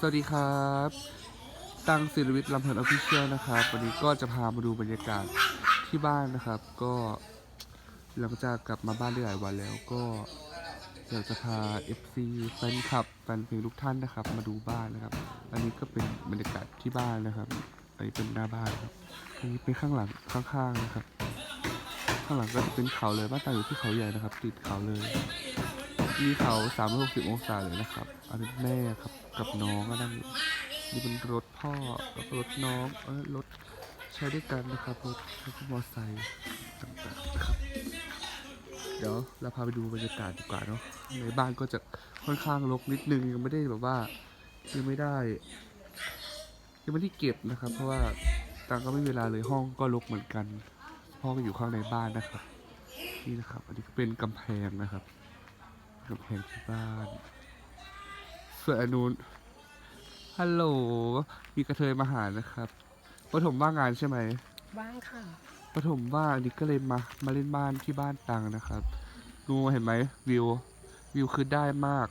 สวัสดีครับ ตังศิลวิทย์ลำเพลินออฟฟิเชียลนะครับ วันนี้ก็จะพามาดูบรรยากาศที่บ้านนะครับ ก็หลังจากกลับมาบ้านได้หลายวันแล้วก็อยากจะพา FC แฟนคลับแฟนเพลงทุกท่านนะครับ มาดูบ้านนะครับ อันนี้ก็เป็นบรรยากาศที่บ้านนะครับอันนี้เป็นหน้าบ้านครับอันนี้เป็นข้างหลังข้างๆนะครับ ข้างหลังก็จะเป็นเขาเลยบ้านตังอยู่ที่เขาใหญ่นะครับ ติดเขาเลย มีเขา 360 องศาเลยนะครับ อันนี้แม่ครับ กับน้องก็นั่งอยู่นี่เป็นรถพ่อแล้วก็รถน้อง เออรถใช้ด้วยกันนะครับ รถแล้วก็มอไซค์ต่างๆนะครับ เดี๋ยวเราพาไปดูบรรยากาศดีกว่าเนาะ ในบ้านก็จะค่อนข้างรกนิดนึงยังไม่ได้แบบว่ายังไม่ได้ยังไม่ได้เก็บนะครับ เพราะว่าตังก็ไม่มีเวลาเลยห้องก็รกเหมือนกัน พ่อก็อยู่ข้างในบ้านนะครับ นี่นะครับ อันนี้ก็เป็นกำแพงนะครับ กำแพงที่บ้าน ส่วนอนนุนฮัลโหล มีกระเทยมาหานะครับปฐมว่างงานใช่ไหมว่างค่ะปฐมว่างอันนี้ก็เลยมา มาเล่นบ้านที่บ้านตังนะครับ ดูเห็นไหมวิว วิวคือได้มาก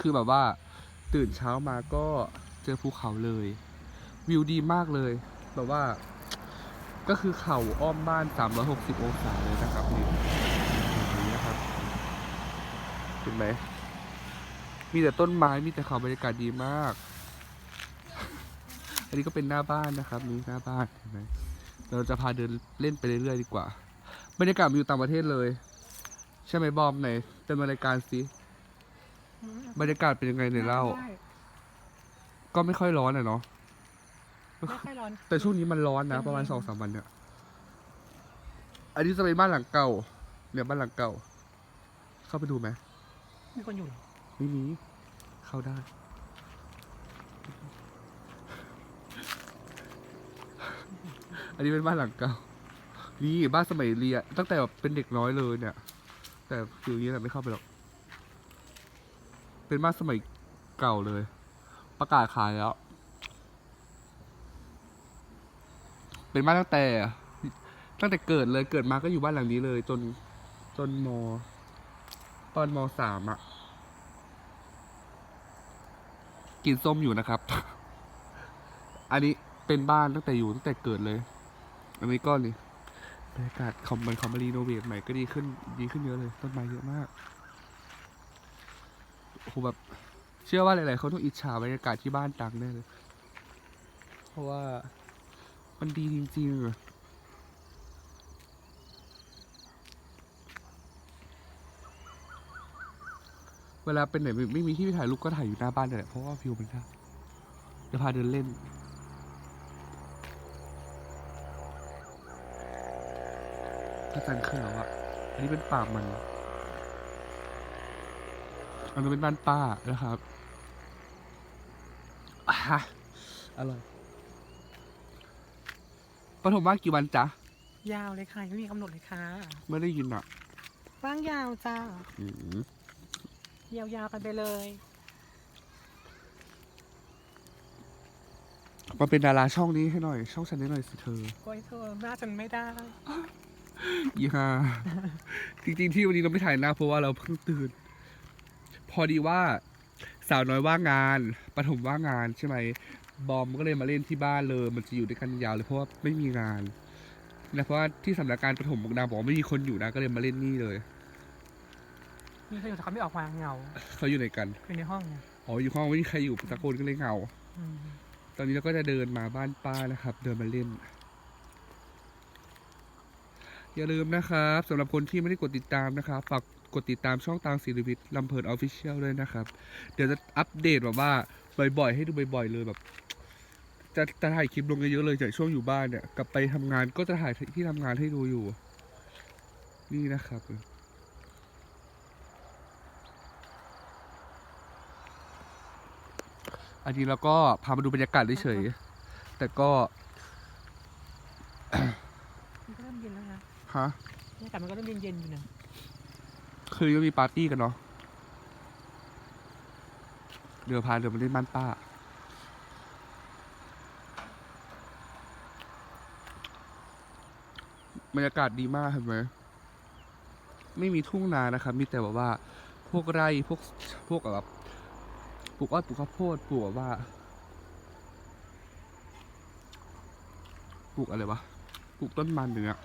คือแบบว่า ตื่นเช้ามาก็เจอภูเขาเลย วิวดีมากเลย แบบว่า ก็คือเขาอ้อมบ้าน 360 องศาเลยนะครับนี่อย่างนี้นะครับ เห็นไหม มีแต่ต้นไม้ มีแต่เขาบรรยากาศดีมาก อันนี้ก็เป็นหน้าบ้านนะครับนี่หน้าบ้านเห็นไหมเราจะพาเดินเล่นไปเรื่อยๆดีกว่า บรรยากาศมันอยู่ต่างประเทศเลย ใช่ไหมบอมไหนเป็นรายการสิบรรยากาศเป็นยังไงเนี่ยเล่าได้ก็ไม่ค่อยร้อนอะเนาะ ไม่ค่อยร้อน แต่ช่วงนี้มันร้อนนะ ประมาณสองสามวันเนี่ย อันนี้จะเป็นบ้านหลังเก่า เนี่ยบ้านหลังเก่า เข้าไปดูไหม มีคนอยู่เหรอไม่มีเข้าได้ อันนี้เป็นบ้านหลังเก่า นี่บ้านสมัยเรียนตั้งแต่แบบเป็นเด็กน้อยเลยเนี่ย แต่ฟิวนี้แหละไม่เข้าไปหรอก เป็นบ้านสมัยเก่าเลย ประกาศขายแล้ว เป็นบ้านตั้งแต่ ตั้งแต่เกิดเลยเกิดมาก็อยู่บ้านหลังนี้เลย จนจนม ตอนมสามอะกินส้มอยู่นะครับ อันนี้เป็นบ้านตั้งแต่อยู่ตั้งแต่เกิดเลย อันนี้ก็นี่บรรยากาศคอมมันคอมมารีโนเวทใหม่ก็ดีขึ้นดีขึ้นเยอะเลย ต้นไม้เยอะมากโหแบบเชื่อว่าหลายๆคนต้องอิจฉาบรรยากาศที่บ้านตังแน่เลย เพราะว่ามันดีจริงๆ เวลาเป็นไหนไม่ไม่มีที่ถ่ายรูปก็ถ่ายอยู่หน้าบ้านนี่แหละเพราะว่าวิวมันได้เดี๋ยวพาเดินเล่นพระจันทร์ขึ้นแล้วอะอันนี้เป็นป่ามันอันนี้นเป็นบ้านป้านะครับอะอร่อยปฐมว่างกี่วันจ๊ะ ยาวเลยค่ะ ไม่มีกำหนดเลยค่ะ ไม่ได้ยินอะว่างยาวจ้า อืม ยาวๆกันไปเลย มาเป็นดาราช่องนี้ให้หน่อย ช่องฉันนี้หน่อยสิเธอ โอ้ยเธอหน้าฉันไม่ได้ยี่ห้าจริงๆที่วันนี้เราไม่ถ่ายหน้าเพราะว่าเราเพิ่งตื่น พอดีว่าสาวน้อยว่างงานปฐมว่างงานใช่ไหม บอมก็เลยมาเล่นที่บ้านเลย มันจะอยู่ด้วยกันยาวเลยเพราะว่าไม่มีงานนะเพราะว่าที่สำนักงานปฐมบกดาบอกว่าไม่มีคนอยู่นะก็เลยมาเล่นนี่เลย มีใครอยู่แต่เขาไม่ออกมาเหงาเขาอยู่ไหนกัน อยู่ในห้องไงอ๋ออยู่ห้องไม่มีใครอยู่ตะโกนก็เลยเหงา อืมตอนนี้เราก็จะเดินมาบ้านป้านะครับ เดินมาเล่น อย่าลืมนะครับสำหรับคนที่ไม่ได้กดติดตามนะครับฝากกดติดตามช่องตางศิริวิทย์ลำเพลินออฟฟิเชียลด้วยนะครับ เดี๋ยวจะอัปเดตแบบว่าบ่อยๆ ให้ดูบ่อยๆ เลยแบบ จะจะถ่ายคลิปลงเยอะๆเลยจากช่วงอยู่บ้านเนี่ย กลับไปทำงานก็จะถ่ายที่ทำงานให้ดูอยู่ นี่นะครับ อันนี้เราก็พามาดูบรรยากาศเฉยๆแต่ก็มันก็เริ่มเย็นแล้วนะฮะบรรยากาศมันก็เริ่มเย็นๆอยู่นะคือก็มีปาร์ตี้กันเนาะเดี๋ยวพาเดินมาเล่นบ้านป้า บรรยากาศดีมากเห็นไหมไม่มีทุ่งนานะครับ มีแต่แบบว่า พวกไร่พวกพวกแบบ ปลูกอ้อยปลูกข้าวโพดปลูกว่าปลูกอะไรวะปลูกต้นมันอย่างเงี้ย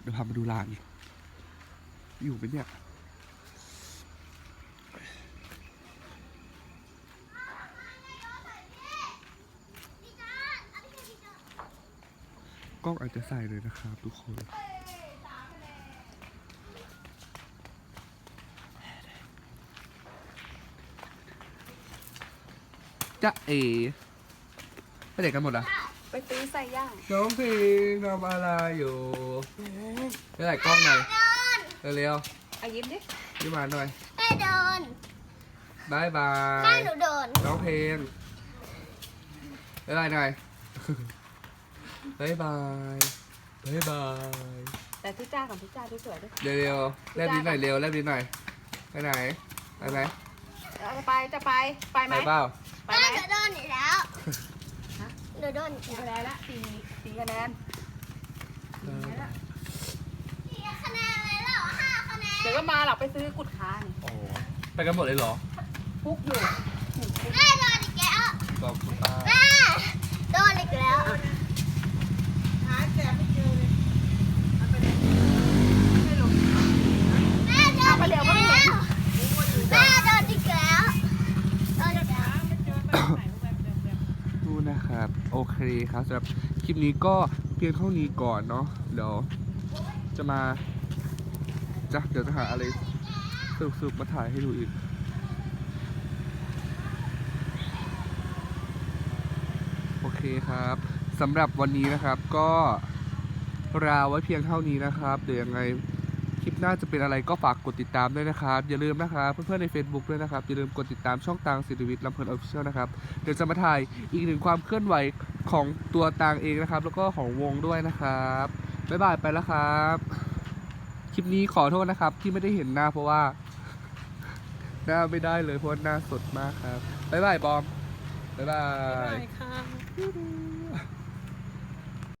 เดี๋ยวพามาดูลานอยู่ไหมเนี่ยกล้องอาจจะใส่เลยนะครับทุกคน จะเอไปไหนกันหมดอะไปตีใส่ย่างน้องพิงทำอะไรอยู่ไปไหนกล้องหน่อยเร็วอายิ้มดิๆยิ้มมาหน่อยแม่โดนบายบาแม่ย หนูโดนน้องเพลงบายบายหน่อยบายบายบายบาย แต่พี่จ้ากับพี่จ้าสวยๆด้วยเร็วๆแลบลิ้นหน่อยเร็วแลบลิ้นหน่อย ไปไหน ไปไหม เอาจะไปจะไปไปไหมไปเปล่า ไปแม่ไหมหนูโดนอีกแล้วฮะหนูโดนอีกสี่แล้วคะแนนละสี่สี่คะแนนเออสี่คะแนนเลยเหรอห้าคะแนนเดี๋ยวก็มาหรอกไปซื้อกุดค้านี่โอ้ไปกันหมดเลยเหรอฟุกอยู่แม่โดนอีกแล้วขอบคุณป้าแม่โดนอีกแล้วแม่โดนอีกแล้วแม่โดนอีกแล้วโดนอีกแล้ว ดูนะครับ โอ เคครับสำหรับคลิปนี้ก็เพียงเท่านี้ก่อนเนาะเดี๋ยวจะมาจะเดี๋ยวจะหาอะไรสนุกๆมาถ่ายให้ดูอีกโอเคครับสำหรับวันนี้นะครับก็ลาไว้เพียงเท่านี้นะครับ เดี๋ยวยังไง คลิปหน้าจะเป็นอะไรก็ฝากกดติดตามด้วยนะครับ อย่าลืมนะครับเพื่อนๆใน Facebook ด้วยนะครับ อย่าลืมกดติดตามช่องตางสิริวิทย์ลำเพลินออฟฟิเชียลนะครับ เดี๋ยวจะมาถ่ายอีกหนึ่งความเคลื่อนไหวของตัวตางเองนะครับ แล้วก็ของวงด้วยนะครับ บ๊ายบายไปแล้วครับ คลิปนี้ขอโทษนะครับ ที่ไม่ได้เห็นหน้าเพราะว่า หน้าไม่ได้เลยเพราะว่าหน้าสดมากครับ บ๊ายบายบอม บ๊ายบาย ค่ะ